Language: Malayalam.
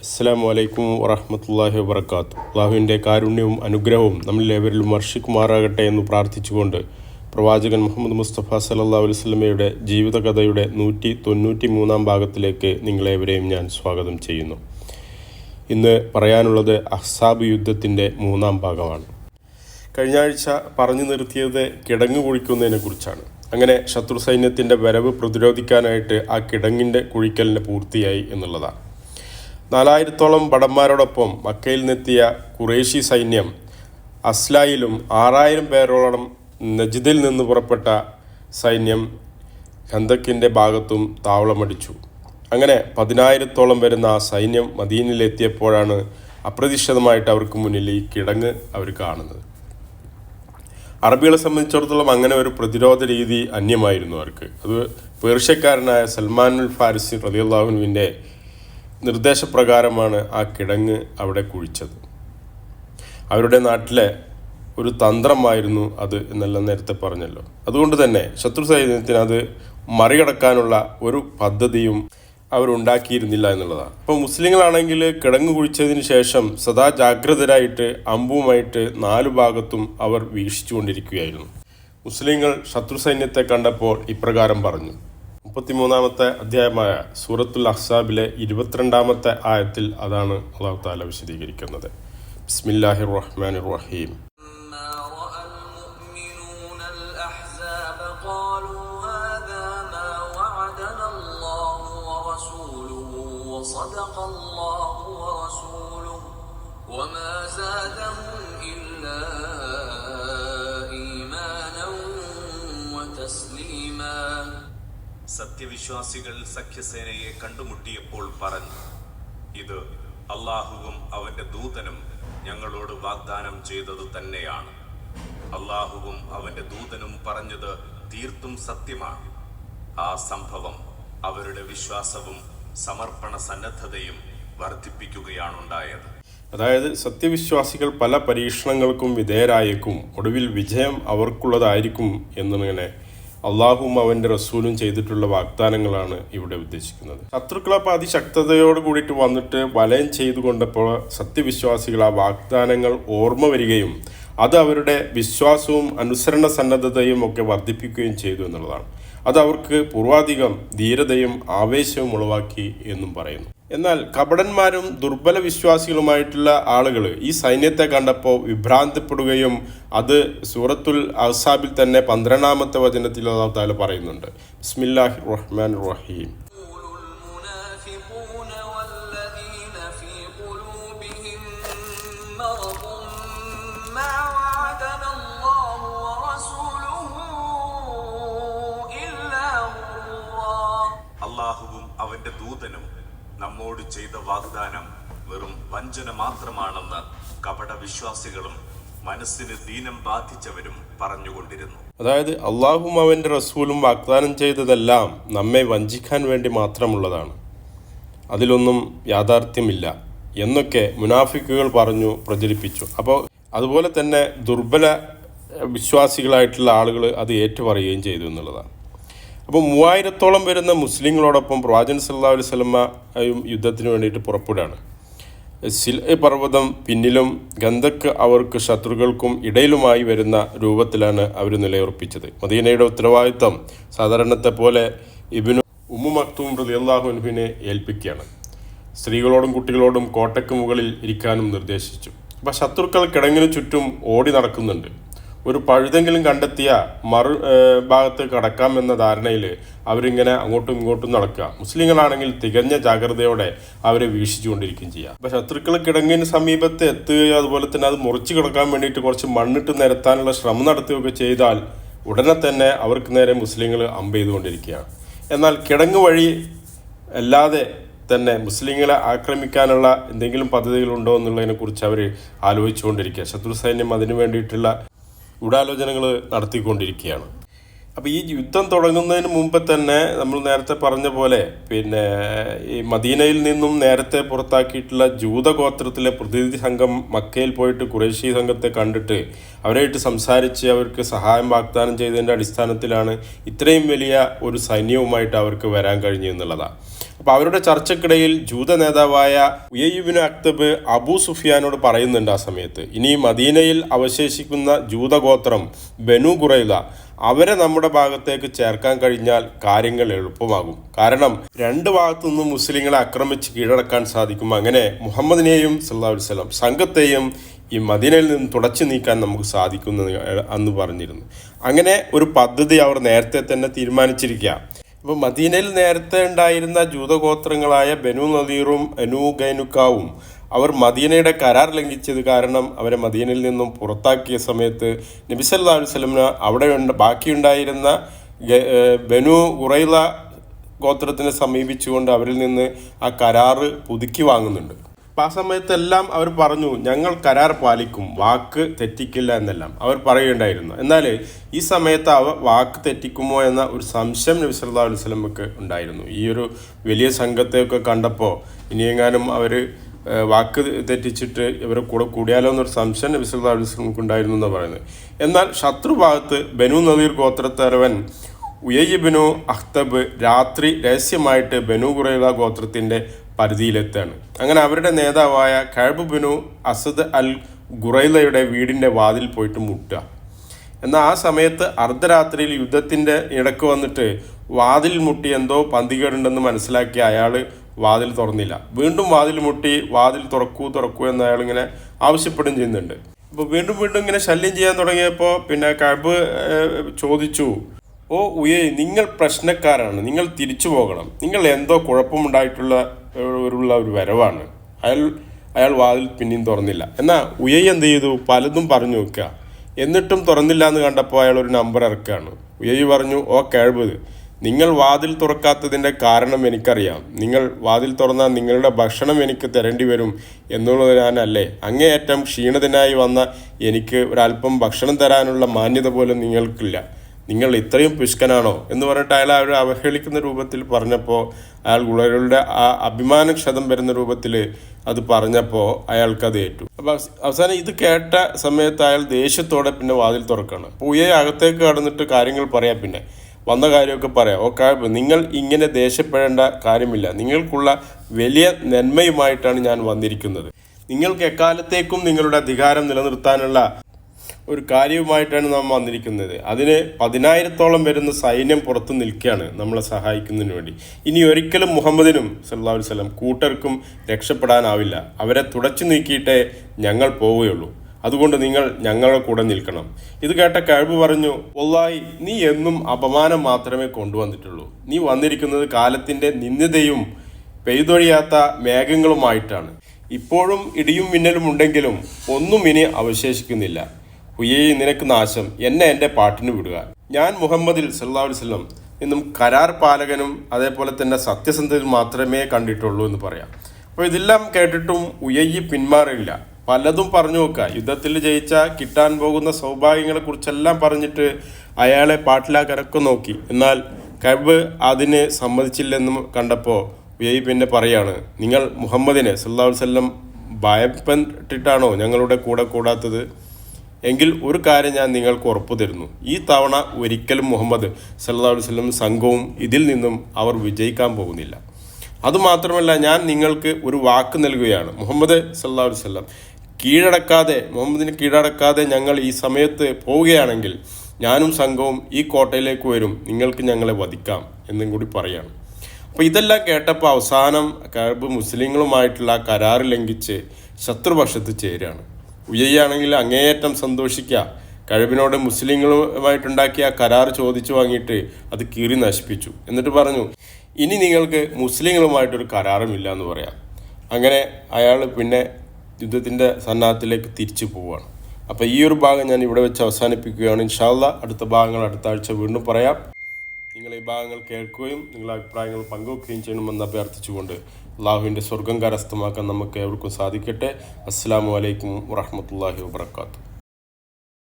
അസ്സാം വലൈക്കും വറഹമത്തല്ലാഹി വബർക്കാത്തു അള്ളാഹുവിന്റെ കാരുണ്യവും അനുഗ്രഹവും നമ്മളിലേവരിലും വർഷിക്കുമാറാകട്ടെ എന്ന് പ്രാർത്ഥിച്ചുകൊണ്ട് പ്രവാചകൻ മുഹമ്മദ് മുസ്തഫ സല്ലാ വസ്ലമയുടെ ജീവിതകഥയുടെ നൂറ്റി തൊണ്ണൂറ്റി മൂന്നാം ഭാഗത്തിലേക്ക് നിങ്ങളേവരെയും ഞാൻ സ്വാഗതം ചെയ്യുന്നു. ഇന്ന് പറയാനുള്ളത് അഹ്സാബ് യുദ്ധത്തിന്റെ മൂന്നാം ഭാഗമാണ്. കഴിഞ്ഞ ആഴ്ച പറഞ്ഞു നിർത്തിയത് കിടങ്ങ് കുഴിക്കുന്നതിനെ കുറിച്ചാണ്. അങ്ങനെ ശത്രു സൈന്യത്തിന്റെ വരവ് പ്രതിരോധിക്കാനായിട്ട് ആ കിടങ്ങിന്റെ കുഴിക്കലിന് പൂർത്തിയായി എന്നുള്ളതാണ്. നാലായിരത്തോളം ഭടന്മാരോടൊപ്പം മക്കയിൽ നിന്നെത്തിയ കുറേശി സൈന്യം അസ്ലായിലും ആറായിരം പേരോളം നജിദിൽ നിന്ന് പുറപ്പെട്ട സൈന്യം ഖന്തക്കിന്റെ ഭാഗത്തും താവളമടിച്ചു. അങ്ങനെ പതിനായിരത്തോളം വരുന്ന ആ സൈന്യം മദീനിലെത്തിയപ്പോഴാണ് അപ്രതീക്ഷിതമായിട്ട് അവർക്ക് മുന്നിൽ ഈ കിടങ്ങ് അവർ കാണുന്നത്. അറബികളെ സംബന്ധിച്ചിടത്തോളം അങ്ങനെ ഒരു പ്രതിരോധ രീതി അന്യമായിരുന്നു അവർക്ക്. അത് പേർഷ്യക്കാരനായ സൽമാനുൽ ഫാരിസി റലിയുള്ളാഹുവിന്റെ നിർദ്ദേശപ്രകാരമാണ് ആ കിടങ്ങ് അവിടെ കുഴിച്ചത്. അവരുടെ നാട്ടിലെ ഒരു തന്ത്രമായിരുന്നു അത് എന്നെല്ലാം നേരത്തെ പറഞ്ഞല്ലോ. അതുകൊണ്ട് തന്നെ ശത്രു സൈന്യത്തിന് അത് മറികടക്കാനുള്ള ഒരു പദ്ധതിയും അവരുണ്ടാക്കിയിരുന്നില്ല എന്നുള്ളതാണ്. അപ്പോൾ മുസ്ലിങ്ങളാണെങ്കിൽ കിടങ്ങ് കുഴിച്ചതിന് ശേഷം സദാ ജാഗ്രതരായിട്ട് അമ്പുമായിട്ട് നാലു ഭാഗത്തും അവർ വീക്ഷിച്ചുകൊണ്ടിരിക്കുകയായിരുന്നു. മുസ്ലിങ്ങൾ ശത്രു സൈന്യത്തെ കണ്ടപ്പോൾ ഇപ്രകാരം പറഞ്ഞു. മുപ്പത്തിമൂന്നാമത്തെ അധ്യായമായ സൂറത്തുൽ അഹ്സാബിലെ ഇരുപത്തിരണ്ടാമത്തെ ആയത്തിൽ അതാണ് അള്ളാഹു താല വിശദീകരിക്കുന്നത് ബിസ്മില്ലാഹിർ റഹ്മാനിർ റഹീം لما رأى المؤمنون സത്യവിശ്വാസികൾ സഖ്യസേനയെ കണ്ടുമുട്ടിയപ്പോൾ പറഞ്ഞു ഇത് അള്ളാഹുവും അവന്റെ ദൂതനും ഞങ്ങളോട് വാഗ്ദാനം ചെയ്തത് തന്നെയാണ്. അള്ളാഹുവും അവന്റെ ദൂതനും പറഞ്ഞത് തീർത്തും സത്യമാണ്. ആ സംഭവം അവരുടെ വിശ്വാസവും സമർപ്പണ സന്നദ്ധതയും വർദ്ധിപ്പിക്കുകയാണുണ്ടായത്. അതായത് സത്യവിശ്വാസികൾ പല പരീക്ഷണങ്ങൾക്കും വിധേയരായേക്കും ഒടുവിൽ വിജയം അവർക്കുള്ളതായിരിക്കും എന്നിങ്ങനെ അള്ളാഹുവും അവന്റെ റസൂലും ചെയ്തിട്ടുള്ള വാഗ്ദാനങ്ങളാണ് ഇവിടെ ഉദ്ദേശിക്കുന്നത്. ശത്രുക്കളപ്പോൾ അതിശക്തതയോട് കൂടിയിട്ട് വന്നിട്ട് വലയം ചെയ്തു കൊണ്ടപ്പോൾ സത്യവിശ്വാസികൾ ആ വാഗ്ദാനങ്ങൾ ഓർമ്മ വരികയും അത് അവരുടെ വിശ്വാസവും അനുസരണ സന്നദ്ധതയും ഒക്കെ വർദ്ധിപ്പിക്കുകയും ചെയ്തു എന്നുള്ളതാണ്. അത് അവർക്ക് പൂർവാധികം ധീരതയും ആവേശവും ഉളവാക്കി എന്നും പറയുന്നു. എന്നാൽ കപടന്മാരും ദുർബല വിശ്വാസികളുമായിട്ടുള്ള ആളുകൾ ഈ സൈന്യത്തെ കണ്ടപ്പോൾ വിഭ്രാന്തപ്പെടുകയും അത് സൂറത്തുൽ അസാബിൽ തന്നെ പന്ത്രണ്ടാമത്തെ വചനത്തിൽ അള്ളാഹു പറയുന്നുണ്ട്. ബിസ്മില്ലാഹി റഹ്മാൻ റഹീം. വഞ്ചന മാത്രമാണെന്ന് കപട വിശ്വാസികളും മനസ്സിന് ദീനം ബാധിച്ചവരും പറഞ്ഞുകൊണ്ടിരുന്നു. അതായത് അള്ളാഹും അവന്റെ റസൂലും വാഗ്ദാനം ചെയ്തതെല്ലാം നമ്മെ വഞ്ചിക്കാൻ വേണ്ടി മാത്രമുള്ളതാണ്. അതിലൊന്നും യാഥാർത്ഥ്യമില്ല എന്നൊക്കെ മുനാഫിക്കുകൾ പറഞ്ഞു പ്രചരിപ്പിച്ചു. അപ്പോൾ അതുപോലെ തന്നെ ദുർബല വിശ്വാസികളായിട്ടുള്ള ആളുകൾ അത് ഏറ്റുപറയുകയും ചെയ്തു എന്നുള്ളതാണ്. അപ്പോൾ മൂവായിരത്തോളം വരുന്ന മുസ്ലിങ്ങളോടൊപ്പം പ്രവാചൻ സല്ലാ അലൈഹി സ്വലമയും യുദ്ധത്തിന് വേണ്ടിയിട്ട് പുറപ്പെടുകയാണ്. സിൽ പർവതം പിന്നിലും ഗന്ധക്ക് അവർക്ക് ശത്രുക്കൾക്കും ഇടയിലുമായി വരുന്ന രൂപത്തിലാണ് അവർ നിലയുറപ്പിച്ചത്. മദീനയുടെ ഉത്തരവാദിത്തം സാധാരണത്തെ പോലെ ഇബിനു ഉമ്മു മക്തൂം റളിയല്ലാഹുവിനെ ഏൽപ്പിക്കുകയാണ്. സ്ത്രീകളോടും കുട്ടികളോടും കോട്ടയ്ക്ക് മുകളിൽ ഇരിക്കാനും നിർദ്ദേശിച്ചു. അപ്പം ശത്രുക്കൾ കിടങ്ങിന് ചുറ്റും ഓടി നടക്കുന്നുണ്ട്. ഒരു പഴുതെങ്കിലും കണ്ടെത്തിയ മറു ഭാഗത്ത് ഭാഗത്ത് കടക്കാമെന്ന ധാരണയിൽ അവരിങ്ങനെ അങ്ങോട്ടും ഇങ്ങോട്ടും നടക്കുക. മുസ്ലിങ്ങളാണെങ്കിൽ തികഞ്ഞ ജാഗ്രതയോടെ അവരെ വീക്ഷിച്ചുകൊണ്ടിരിക്കുകയും ചെയ്യുക അപ്പോൾ ശത്രുക്കൾ കിടങ്ങിന് സമീപത്ത് എത്തുകയോ അതുപോലെ തന്നെ അത് മുറിച്ച് കിടക്കാൻ വേണ്ടിയിട്ട് കുറച്ച് മണ്ണിട്ട് നിരത്താനുള്ള ശ്രമം നടത്തുകയൊക്കെ ചെയ്താൽ ഉടനെ തന്നെ അവർക്ക് നേരെ മുസ്ലിങ്ങൾ അമ്പ് ചെയ്തുകൊണ്ടിരിക്കുകയാണ്. എന്നാൽ കിടങ്ങ് വഴി അല്ലാതെ തന്നെ മുസ്ലിങ്ങളെ ആക്രമിക്കാനുള്ള എന്തെങ്കിലും പദ്ധതികളുണ്ടോ എന്നുള്ളതിനെ കുറിച്ച് അവർ ആലോചിച്ചുകൊണ്ടിരിക്കുക ശത്രു സൈന്യം അതിനു വേണ്ടിയിട്ടുള്ള ഗൂഢാലോചനകൾ നടത്തിക്കൊണ്ടിരിക്കുകയാണ്. അപ്പോൾ ഈ യുദ്ധം തുടങ്ങുന്നതിന് മുമ്പ് തന്നെ നമ്മൾ നേരത്തെ പറഞ്ഞ പോലെ പിന്നെ ഈ മദീനയിൽ നിന്നും നേരത്തെ പുറത്താക്കിയിട്ടുള്ള ജൂതഗോത്രത്തിലെ പ്രതിനിധി സംഘം മക്കയിൽ പോയിട്ട് കുറേശി സംഘത്തെ കണ്ടിട്ട് അവരായിട്ട് സംസാരിച്ച് അവർക്ക് സഹായം വാഗ്ദാനം ചെയ്തതിന്റെ അടിസ്ഥാനത്തിലാണ് ഇത്രയും വലിയ ഒരു സൈന്യവുമായിട്ട് അവർക്ക് വരാൻ കഴിഞ്ഞു എന്നുള്ളതാണ് അപ്പോൾ അവരുടെ ചർച്ചക്കിടയിൽ ജൂത നേതാവായ ഉയ്യുബിന് അക്തബ് അബു സുഫിയാനോട് പറയുന്നുണ്ട് ആ സമയത്ത് ഇനി മദീനയിൽ അവശേഷിക്കുന്ന ജൂതഗോത്രം ബനു ഖുറൈദ അവരെ നമ്മുടെ ഭാഗത്തേക്ക് ചേർക്കാൻ കഴിഞ്ഞാൽ കാര്യങ്ങൾ എളുപ്പമാകും. കാരണം രണ്ട് ഭാഗത്തു നിന്നും മുസ്ലിങ്ങളെ ആക്രമിച്ച് കീഴടക്കാൻ സാധിക്കും. അങ്ങനെ മുഹമ്മദിനെയും സല്ലാ വസ്ലം സംഘത്തെയും ഈ മദീനയിൽ നിന്ന് തുടച്ചു നീക്കാൻ നമുക്ക് സാധിക്കുന്നു അന്ന് പറഞ്ഞിരുന്നു. അങ്ങനെ ഒരു പദ്ധതി അവർ നേരത്തെ തന്നെ തീരുമാനിച്ചിരിക്കുക അപ്പോൾ മദീനയിൽ നേരത്തെ ഉണ്ടായിരുന്ന ജൂതഗോത്രങ്ങളായ ബനു നദീറും അനു ഗൈനുക്കാവും അവർ മദീനയുടെ കരാർ ലംഘിച്ചത് കാരണം അവരെ മദീനയിൽ നിന്നും പുറത്താക്കിയ സമയത്ത് നബി സല്ലാ വസ്ലമിന് അവിടെ ബാക്കിയുണ്ടായിരുന്ന ബനു ഉറൈല ഗോത്രത്തിനെ സമീപിച്ചുകൊണ്ട് അവരിൽ നിന്ന് ആ കരാറ് പുതുക്കി വാങ്ങുന്നുണ്ട്. അപ്പം ആ സമയത്തെല്ലാം അവർ പറഞ്ഞു ഞങ്ങൾ കരാർ പാലിക്കും വാക്ക് തെറ്റിക്കില്ല എന്നെല്ലാം. അവർ പറയുകയുണ്ടായിരുന്നു. എന്നാൽ ഈ സമയത്ത് അവ വാക്ക് തെറ്റിക്കുമോ എന്ന ഒരു സംശയം നബി സല്ലല്ലാഹു അലൈഹി വസല്ലമക്ക് ഉണ്ടായിരുന്നു. ഈ ഒരു വലിയ സംഘത്തെയൊക്കെ കണ്ടപ്പോൾ ഇനിയെങ്ങാനും അവർ വാക്ക് തെറ്റിച്ചിട്ട് ഇവരെ കൂടെ കൂടിയാലോ എന്നൊരു സംശയം നബി സല്ലല്ലാഹു അലൈഹി വസല്ലമക്ക് ഉണ്ടായിരുന്നു എന്നാണ് പറയുന്നത്. എന്നാൽ ശത്രു ഭാഗത്ത് ബനു നദീർ ഗോത്രത്തലവൻ ഉയ്യബിനു അഖ്തബ് രാത്രി രഹസ്യമായിട്ട് ബനു ഖുറൈല ഗോത്രത്തിന്റെ പരിധിയിലെത്താണ് അങ്ങനെ അവരുടെ നേതാവായ കഴബ് ബിനു അസദ് അൽ ഖുറൈലയുടെ വീടിന്റെ വാതിൽ പോയിട്ട് മുട്ടുക. എന്നാൽ ആ സമയത്ത് അർദ്ധരാത്രിയിൽ യുദ്ധത്തിന്റെ ഇടയ്ക്ക് വന്നിട്ട് വാതിൽ മുട്ടി എന്തോ പന്തികേടുണ്ടെന്ന് മനസ്സിലാക്കി അയാൾ വാതിൽ തുറന്നില്ല. വീണ്ടും വാതിൽ മുട്ടി വാതിൽ തുറക്കൂ തുറക്കൂ എന്ന് അയാൾ ഇങ്ങനെ ആവശ്യപ്പെടുകയും ചെയ്യുന്നുണ്ട്. അപ്പോൾ വീണ്ടും വീണ്ടും ഇങ്ങനെ ശല്യം ചെയ്യാൻ തുടങ്ങിയപ്പോൾ പിന്നെ കഴബ് ചോദിച്ചു ഓ ഉയേ നിങ്ങൾ പ്രശ്നക്കാരാണ്. നിങ്ങൾ തിരിച്ചു പോകണം. നിങ്ങൾ എന്തോ കുഴപ്പമുണ്ടായിട്ടുള്ള ഉള്ള ഒരു വരവാണ്. അയാൾ അയാൾ വാതിൽ പിന്നെയും തുറന്നില്ല. എന്നാൽ ഉയൈ എന്ത് ചെയ്തു? പലതും പറഞ്ഞു നോക്കുക എന്നിട്ടും തുറന്നില്ല എന്ന് കണ്ടപ്പോൾ അയാൾ ഒരു നമ്പർ ഇറക്കുകയാണ്. ഉയൈ പറഞ്ഞു ഓ കേൾവത് നിങ്ങൾ വാതിൽ തുറക്കാത്തതിന്റെ കാരണം എനിക്കറിയാം. നിങ്ങൾ വാതിൽ തുറന്നാൽ നിങ്ങളുടെ ഭക്ഷണം എനിക്ക് തരേണ്ടി വരും എന്നുള്ളതിനാലല്ലേ. അങ്ങേയറ്റം ക്ഷീണിതനായി വന്ന എനിക്ക് ഒരല്പം ഭക്ഷണം തരാനുള്ള മാന്യത പോലും നിങ്ങൾക്കില്ല. നിങ്ങൾ ഇത്രയും പുഷ്കനാണോ എന്ന് പറഞ്ഞിട്ട് അയാൾ അവർ അവഹേളിക്കുന്ന രൂപത്തിൽ പറഞ്ഞപ്പോൾ അയാൾ ഗുളകളുടെ ആ അഭിമാനക്ഷതം വരുന്ന രൂപത്തിൽ അത് പറഞ്ഞപ്പോൾ അയാൾക്കത് ഏറ്റു. അപ്പോൾ അവസാനം ഇത് കേട്ട സമയത്ത് അയാൾ ദേഷ്യത്തോടെ പിന്നെ വാതിൽ തുറക്കുകയാണ്. പൂയെ അകത്തേക്ക് കടന്നിട്ട് കാര്യങ്ങൾ പറയാം പിന്നെ. വന്ന കാര്യമൊക്കെ പറയാം. ഓക്കെ നിങ്ങൾ ഇങ്ങനെ ദേഷ്യപ്പെടേണ്ട കാര്യമില്ല. നിങ്ങൾക്കുള്ള വലിയ നന്മയുമായിട്ടാണ് ഞാൻ വന്നിരിക്കുന്നത്. നിങ്ങൾക്ക് എക്കാലത്തേക്കും നിങ്ങളുടെ അധികാരം നിലനിർത്താനുള്ള ഒരു കാര്യവുമായിട്ടാണ് നാം വന്നിരിക്കുന്നത്. അതിന് പതിനായിരത്തോളം വരുന്ന സൈന്യം പുറത്തു നിൽക്കുകയാണ് നമ്മളെ സഹായിക്കുന്നതിന് വേണ്ടി. ഇനി ഒരിക്കലും മുഹമ്മദിനും അലൈഹി വസല്ലം കൂട്ടർക്കും രക്ഷപ്പെടാനാവില്ല. അവരെ തുടച്ചു നീക്കിയിട്ടേ ഞങ്ങൾ പോവുകയുള്ളൂ. അതുകൊണ്ട് നിങ്ങൾ ഞങ്ങളുടെ കൂടെ നിൽക്കണം. ഇത് കേട്ട കഴിവ് പറഞ്ഞു ഒല്ലായി നീ എന്നും അപമാനം മാത്രമേ കൊണ്ടുവന്നിട്ടുള്ളൂ. നീ വന്നിരിക്കുന്നത് കാലത്തിന്റെ നിന്ദിതയും പെയ്തൊഴിയാത്ത മേഘങ്ങളുമായിട്ടാണ്. ഇപ്പോഴും ഇടിയും മിന്നലും ഉണ്ടെങ്കിലും ഒന്നും ഇനി അവശേഷിക്കുന്നില്ല. ഉയ്യേ നിനക്ക് നാശം. എന്നെ എന്റെ പാട്ടിന് വിടുക. ഞാൻ മുഹമ്മദിൽ അലൈഹി വസല്ലം നിന്നും കരാർ പാലകനും അതേപോലെ തന്നെ സത്യസന്ധനും മാത്രമേ കണ്ടിട്ടുള്ളൂ എന്ന് പറയാം. അപ്പോൾ ഇതെല്ലാം കേട്ടിട്ടും ഉയയി പിന്മാറില്ല പലതും പറഞ്ഞു നോക്കുക യുദ്ധത്തിൽ ജയിച്ച കിട്ടാൻ പോകുന്ന സൗഭാഗ്യങ്ങളെക്കുറിച്ചെല്ലാം പറഞ്ഞിട്ട് അയാളെ പാട്ടിലാക്കരൊക്കെ നോക്കി. എന്നാൽ കബ് അതിന് സമ്മതിച്ചില്ലെന്നും കണ്ടപ്പോൾ ഉയയി പിന്നെ പറയാണ് നിങ്ങൾ മുഹമ്മദിനെ അലൈഹി വസല്ലം ഭയപ്പെട്ടിട്ടാണോ ഞങ്ങളുടെ കൂടെ കൂടാത്തത്? എങ്കിൽ ഒരു കാര്യം ഞാൻ നിങ്ങൾക്ക് ഉറപ്പു തരുന്നു. ഈ തവണ ഒരിക്കലും മുഹമ്മദ് സല്ലാ വസല്ലം സംഘവും ഇതിൽ നിന്നും അവർ വിജയിക്കാൻ പോകുന്നില്ല. അതുമാത്രമല്ല ഞാൻ നിങ്ങൾക്ക് ഒരു വാക്ക് നൽകുകയാണ്. മുഹമ്മദ് സല്ലാ വസല്ലം കീഴടക്കാതെ മുഹമ്മദിനെ കീഴടക്കാതെ ഞങ്ങൾ ഈ സമയത്ത് പോവുകയാണെങ്കിൽ ഞാനും സംഘവും ഈ കോട്ടയിലേക്ക് വരും. നിങ്ങൾക്ക് ഞങ്ങളെ വധിക്കാം എന്നും കൂടി പറയാണ്. അപ്പോൾ ഇതെല്ലാം കേട്ടപ്പോൾ അവസാനം കഅബ് മുസ്ലിങ്ങളുമായിട്ടുള്ള കരാർ ലംഘിച്ച് ശത്രുപക്ഷത്ത് ചേരുകയാണ്. ഉയ്യാണെങ്കിൽ അങ്ങേയറ്റം സന്തോഷിക്കുക കഴിവിനോട് മുസ്ലിങ്ങളുമായിട്ടുണ്ടാക്കിയ കരാർ ചോദിച്ചു വാങ്ങിയിട്ട് അത് കീറി നശിപ്പിച്ചു. എന്നിട്ട് പറഞ്ഞു ഇനി നിങ്ങൾക്ക് മുസ്ലിങ്ങളുമായിട്ടൊരു കരാറുമില്ല എന്ന് പറയാം. അങ്ങനെ അയാൾ പിന്നെ യുദ്ധത്തിന്റെ സന്നാഹത്തിലേക്ക് തിരിച്ചു പോവുകയാണ് അപ്പോൾ ഈ ഒരു ഭാഗം ഞാൻ ഇവിടെ വെച്ച് അവസാനിപ്പിക്കുകയാണ്. ഇൻഷാല്ല അടുത്ത ഭാഗങ്ങൾ അടുത്ത ആഴ്ച വീണ്ടും പറയാം. നിങ്ങൾ ഈ ഭാഗങ്ങൾ കേൾക്കുകയും നിങ്ങളുടെ അഭിപ്രായങ്ങൾ പങ്കുവെക്കുകയും ചെയ്യണമെന്ന് അഭ്യർത്ഥിച്ചുകൊണ്ട് അള്ളാഹുവിന്റെ സ്വർഗം കരസ്ഥമാക്കാൻ നമുക്ക് എവർക്കും സാധിക്കട്ടെ. അസ്സാം വലൈക്കും വറഹമത്തല്ലാഹി വാത്തു